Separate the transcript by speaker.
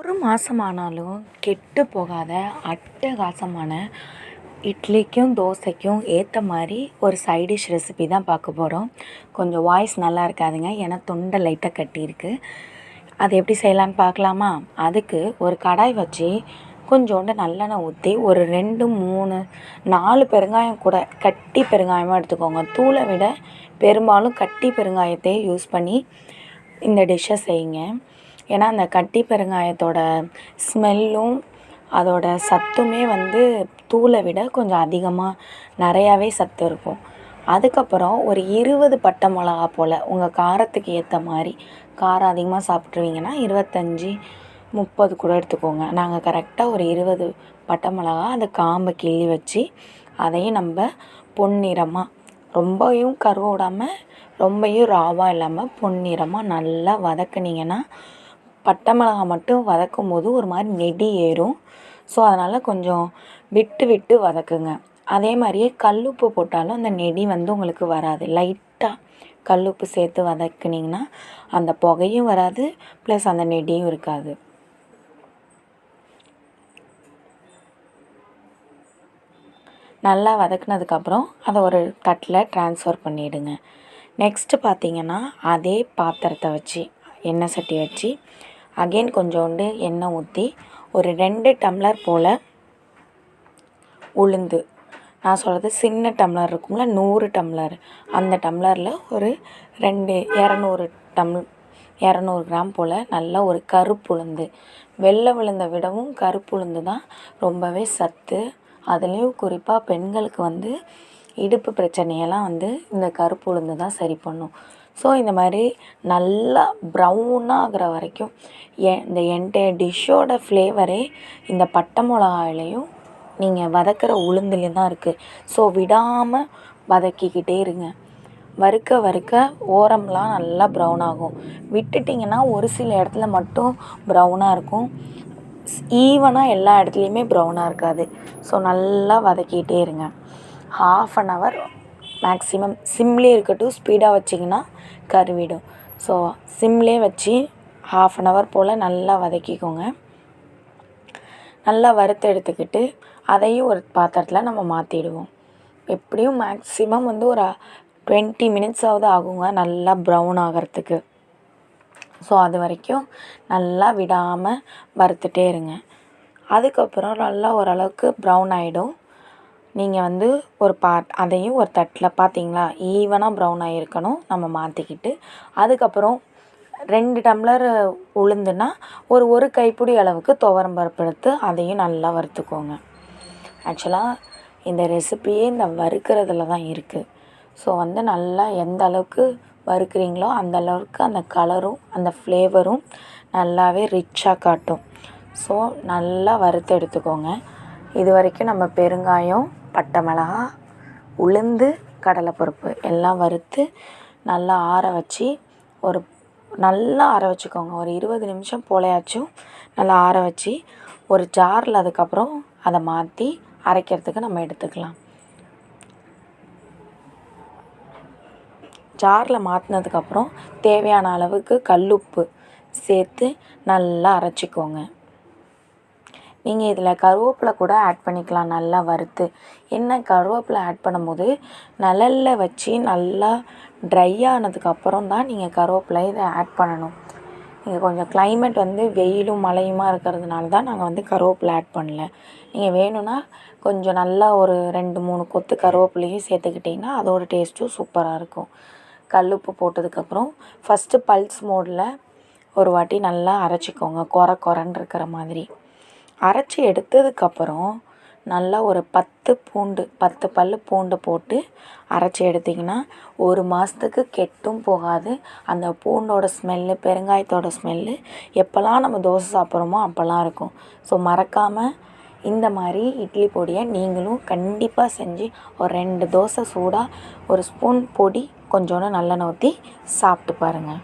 Speaker 1: ஒரு மாதமானாலும் கெட்டு போகாத அட்டகாசமான இட்லிக்கும் தோசைக்கும் ஏற்ற மாதிரி ஒரு சைடிஷ் ரெசிபி தான் பார்க்க போகிறோம் கொஞ்சம் வாய்ஸ் நல்லா இருக்காதுங்க. ஏன்னா தொண்டை லைட்டாக கட்டியிருக்கு. அது எப்படி செய்யலான்னு பார்க்கலாமா? அதுக்கு ஒரு கடாய் வச்சு கொஞ்சோண்டு நல்லெண்ணெய் ஊற்றி ஒரு ரெண்டு மூணு நாலு பெருங்காயம் கூட கட்டி பெருங்காயமாக எடுத்துக்கோங்க. தூளை விட பெரும்பாலும் கட்டி பெருங்காயத்தையே யூஸ் பண்ணி இந்த டிஷ்ஷை செய்யுங்க. ஏன்னா அந்த கட்டி பெருங்காயத்தோட ஸ்மெல்லும் அதோட சத்துமே வந்து தூளை விட கொஞ்சம் அதிகமாக நிறையாவே சத்து இருக்கும். அதுக்கப்புறம் ஒரு இருபது பட்டை மிளகா போல் உங்கள் காரத்துக்கு ஏற்ற மாதிரி காரம் அதிகமாக சாப்பிட்ருவீங்கன்னா இருபத்தஞ்சி முப்பது கூட எடுத்துக்கோங்க. நாங்கள் கரெக்டாக ஒரு இருபது பட்டை மிளகா அந்த காம்பை கிள்ளி வச்சு அதையும் நம்ம பொன்னிறமாக ரொம்பையும் கருவ விடாமல் ராவாக இல்லாமல் பொன்னிறமாக நல்லா வதக்குனிங்கன்னா பட்டை மிளகா மட்டும் வதக்கும் போது ஒரு மாதிரி நெடி ஏறும். ஸோ அதனால் கொஞ்சம் விட்டு விட்டு வதக்குங்க. அதே மாதிரியே கல் உப்பு போட்டாலும் அந்த நெடி வந்து உங்களுக்கு வராது. லைட்டாக கல் உப்பு சேர்த்து வதக்குனிங்கன்னா அந்த புகையும் வராது ப்ளஸ் அந்த நெடியும் இருக்காது. நல்லா வதக்குனதுக்கப்புறம் அதை ஒரு தட்டில் ட்ரான்ஸ்ஃபர் பண்ணிவிடுங்க நெக்ஸ்ட்டு பார்த்தீங்கன்னா அதே பாத்திரத்தை வச்சு எண்ணெய் சட்டி வச்சு அகெயின் கொஞ்சோண்டு எண்ணெய் ஊற்றி ஒரு ரெண்டு டம்ளர் போல் உளுந்து. நான் சொல்கிறது சின்ன டம்ளர் இருக்கும்ல நூறு டம்ளர். அந்த டம்ளரில் ஒரு ரெண்டு இரநூறு டம் இரநூறு கிராம் போல் நல்லா ஒரு கருப்பு உளுந்து. வெள்ளை விழுந்த விடவும் கருப்பு உளுந்து தான் ரொம்பவே சத்து. அதுலேயும் குறிப்பாக பெண்களுக்கு வந்து இடுப்பு பிரச்சனையெல்லாம் வந்து இந்த கருப்பு உளுந்து தான் சரி பண்ணும். ஸோ இந்த மாதிரி நல்லா ப்ரௌனாக ஆகிற வரைக்கும் எ இந்த என்டையர் டிஷ்ஷோட ஃப்ளேவரே இந்த பட்டை மிளகாயிலையும் நீங்கள் வதக்கிற உளுந்துலேயும் தான் இருக்குது ஸோ விடாமல் வதக்கிக்கிட்டே இருங்க. வறுக்க வறுக்க ஓரம்லாம் நல்லா ப்ரௌன் ஆகும். விட்டுட்டிங்கன்னா ஒரு சில இடத்துல மட்டும் ப்ரௌனாக இருக்கும். ஈவனாக எல்லா இடத்துலையுமே ப்ரௌனாக இருக்காது. ஸோ நல்லா வதக்கிட்டே இருங்க. ஹாஃப் அன் ஹவர் மேக்ஸிமம் சிம்லேயே இருக்கட்டும் ஸ்பீடாக வச்சிங்கன்னா கருவிடும். ஸோ சிம்லேயே வச்சு ஹாஃப் அன் ஹவர் போல் நல்லா வதக்கிக்கோங்க. நல்லா வறுத்து எடுத்துக்கிட்டு அதையும் ஒரு பாத்திரத்தில் நம்ம மாற்றிடுவோம் எப்படியும் மேக்ஸிமம் வந்து ஒரு டுவெண்ட்டி மினிட்ஸாவது ஆகுங்க நல்லா ப்ரௌன் ஆகிறதுக்கு. ஸோ அது வரைக்கும் நல்லா விடாமல் வறுத்துட்டே இருங்க. அதுக்கப்புறம் நல்லா ஓரளவுக்கு ப்ரௌன் ஆகிடும் நீங்கள் வந்து ஒரு பாட் அதையும் ஒரு தட்டில் பார்த்தீங்களா ஈவனாக ப்ரௌன் ஆகிருக்கணும் நம்ம மாற்றிக்கிட்டு அதுக்கப்புறம் ரெண்டு டம்ளர் உளுந்துனா ஒரு ஒரு கைப்பிடி அளவுக்கு துவரம் பருப்பு எடுத்து அதையும் நல்லா வறுத்துக்கோங்க. ஆக்சுவலாக இந்த ரெசிப்பியே இந்த வறுக்கிறதுல தான் இருக்குது ஸோ வந்து நல்லா எந்த அளவுக்கு வறுக்கிறீங்களோ அந்த அளவுக்கு அந்த கலரும் அந்த ஃப்ளேவரும் நல்லாவே ரிச்சாக காட்டும். ஸோ நல்லா வறுத்து எடுத்துக்கோங்க. இது வரைக்கும் நம்ம பெருங்காயம் பட்டை மிளகா உளுந்து கடலைப்பருப்பு எல்லாம் வறுத்து நல்லா ஆற வச்சு ஒரு நல்லா ஆற வச்சுக்கோங்க. ஒரு இருபது நிமிஷம் போலையாச்சும் நல்லா ஆற வச்சு ஒரு ஜாரில் அதுக்கப்புறம் அதை மாற்றி அரைக்கிறதுக்கு நம்ம எடுத்துக்கலாம். ஜாரில் மாற்றினதுக்கப்புறம் தேவையான அளவுக்கு கல்லுப்பு சேர்த்து நல்லா அரைச்சிக்கோங்க. நீங்கள் இதில் கருவேப்பிலை கூட ஆட் பண்ணிக்கலாம். நல்லா வறுத்து. என்ன கருவேப்பிலை ஆட் பண்ணும்போது நிழல்ல வச்சு நல்லா ட்ரை ஆனதுக்கப்புறம் தான் நீங்கள் கருவேப்பிலை இதை ஆட் பண்ணணும். இங்கே கொஞ்சம் கிளைமேட் வந்து வெயிலும் மழையுமா இருக்கிறதுனால தான் நாங்கள் வந்து கருவேப்பிலை ஆட் பண்ணல. நீங்கள் வேணும்னா கொஞ்சம் நல்லா ஒரு ரெண்டு மூணு கொத்து கருவேப்பிலையும் சேர்த்துக்கிட்டிங்கன்னா அதோட டேஸ்ட்டும் சூப்பராக இருக்கும். கல்லுப்பு போட்டதுக்கப்புறம் ஃபஸ்ட்டு பல்ஸ் மோடில் ஒரு வாட்டி நல்லா அரைச்சிக்கோங்க. கொர கொரன்னு இருக்கிற மாதிரி. அரைச்சி எடுத்ததுக்கப்புறம் நல்லா ஒரு பத்து பூண்டு பத்து பல் பூண்டு போட்டு அரைச்சி எடுத்திங்கன்னா ஒரு மாதத்துக்கு கெட்டும் போகாது. அந்த பூண்டோட ஸ்மெல்லு பெருங்காயத்தோட ஸ்மெல்லு எப்போல்லாம் நம்ம தோசை சாப்பிட்றோமோ அப்போல்லாம் இருக்கும். ஸோ மறக்காமல் இந்த மாதிரி இட்லி பொடியை நீங்களும் கண்டிப்பாக செஞ்சு ஒரு ரெண்டு தோசை சூடாக ஒரு ஸ்பூன் பொடி கொஞ்சோண்டு நல்லெண்ணெய் ஊற்றி சாப்பிட்டு பாருங்கள்